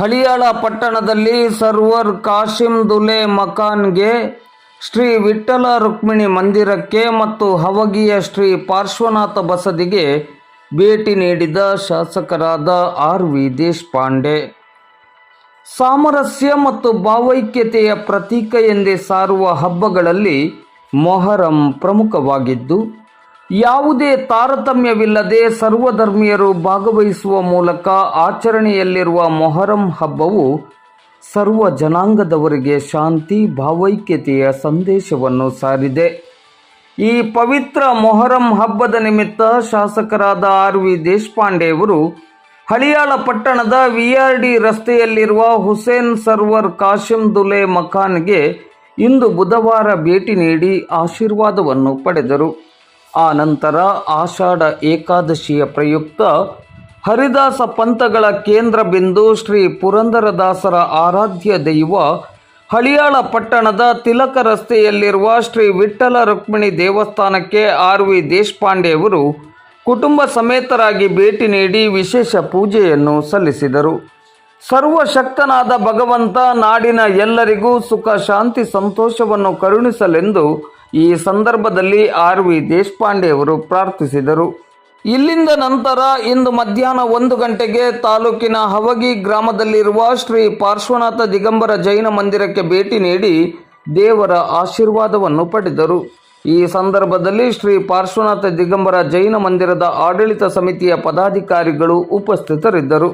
ಹಳಿಯಾಳ ಪಟ್ಟಣದಲ್ಲಿ ಸರ್ವರ್ ಕಾಶಿಂ ದುಲೆ ಮಕಾನ್ಗೆ ಶ್ರೀ ವಿಠಲ ರುಕ್ಮಿಣಿ ಮಂದಿರಕ್ಕೆ ಮತ್ತು ಹವಗಿಯ ಶ್ರೀ ಪಾರ್ಶ್ವನಾಥ ಬಸದಿಗೆ ಭೇಟಿ ನೀಡಿದ ಶಾಸಕರಾದ ಆರ್ ವಿ ದೇಶಪಾಂಡೆ. ಸಾಮರಸ್ಯ ಮತ್ತು ಭಾವೈಕ್ಯತೆಯ ಪ್ರತೀಕ ಎಂದೇ ಸಾರುವ ಹಬ್ಬಗಳಲ್ಲಿ ಮೊಹರಂ ಪ್ರಮುಖವಾಗಿದ್ದು ಯಾವುದೇ ತಾರತಮ್ಯವಿಲ್ಲದೆ ಸರ್ವಧರ್ಮೀಯರು ಭಾಗವಹಿಸುವ ಮೂಲಕ ಆಚರಣೆಯಲ್ಲಿರುವ ಮೊಹರಂ ಹಬ್ಬವು ಸರ್ವ ಜನಾಂಗದವರಿಗೆ ಶಾಂತಿ, ಭಾವೈಕ್ಯತೆಯ ಸಂದೇಶವನ್ನು ಸಾರಿದೆ. ಈ ಪವಿತ್ರ ಮೊಹರಂ ಹಬ್ಬದ ನಿಮಿತ್ತ ಶಾಸಕರಾದ ಆರ್ ವಿ ದೇಶಪಾಂಡೆಯವರು ಹಳಿಯಾಳ ಪಟ್ಟಣದ ವಿಆರ್ಡಿ ರಸ್ತೆಯಲ್ಲಿರುವ ಹುಸೇನ್ ಸರ್ವರ್ ಕಾಶಿಂ ದುಲೆ ಮಖಾನ್ಗೆ ಇಂದು ಬುಧವಾರ ಭೇಟಿ ನೀಡಿ ಆಶೀರ್ವಾದವನ್ನು ಪಡೆದರು. ಆ ನಂತರ ಆಷಾಢ ಏಕಾದಶಿಯ ಪ್ರಯುಕ್ತ ಹರಿದಾಸ ಪಂಥಗಳ ಕೇಂದ್ರ ಬಿಂದು ಶ್ರೀ ಪುರಂದರದಾಸರ ಆರಾಧ್ಯ ದೈವ ಹಳಿಯಾಳ ಪಟ್ಟಣದ ತಿಲಕ ರಸ್ತೆಯಲ್ಲಿರುವ ಶ್ರೀ ವಿಠ್ಠಲ ರುಕ್ಮಿಣಿ ದೇವಸ್ಥಾನಕ್ಕೆ ಆರ್ ವಿ ದೇಶಪಾಂಡೆಯವರು ಕುಟುಂಬ ಸಮೇತರಾಗಿ ಭೇಟಿ ನೀಡಿ ವಿಶೇಷ ಪೂಜೆಯನ್ನು ಸಲ್ಲಿಸಿದರು. ಸರ್ವಶಕ್ತನಾದ ಭಗವಂತ ನಾಡಿನ ಎಲ್ಲರಿಗೂ ಸುಖ, ಶಾಂತಿ, ಸಂತೋಷವನ್ನು ಕರುಣಿಸಲೆಂದು ಈ ಸಂದರ್ಭದಲ್ಲಿ ಆರ್ ವಿ ದೇಶಪಾಂಡೆಯವರು ಪ್ರಾರ್ಥಿಸಿದರು. ಇಲ್ಲಿಂದ ನಂತರ ಇಂದು ಮಧ್ಯಾಹ್ನ ಒಂದು ಗಂಟೆಗೆ ತಾಲೂಕಿನ ಹವಗಿ ಗ್ರಾಮದಲ್ಲಿರುವ ಶ್ರೀ ಪಾರ್ಶ್ವನಾಥ ದಿಗಂಬರ ಜೈನ ಮಂದಿರಕ್ಕೆ ಭೇಟಿ ನೀಡಿ ದೇವರ ಆಶೀರ್ವಾದವನ್ನು ಪಡೆದರು. ಈ ಸಂದರ್ಭದಲ್ಲಿ ಶ್ರೀ ಪಾರ್ಶ್ವನಾಥ ದಿಗಂಬರ ಜೈನ ಮಂದಿರದ ಆಡಳಿತ ಸಮಿತಿಯ ಪದಾಧಿಕಾರಿಗಳು ಉಪಸ್ಥಿತರಿದ್ದರು.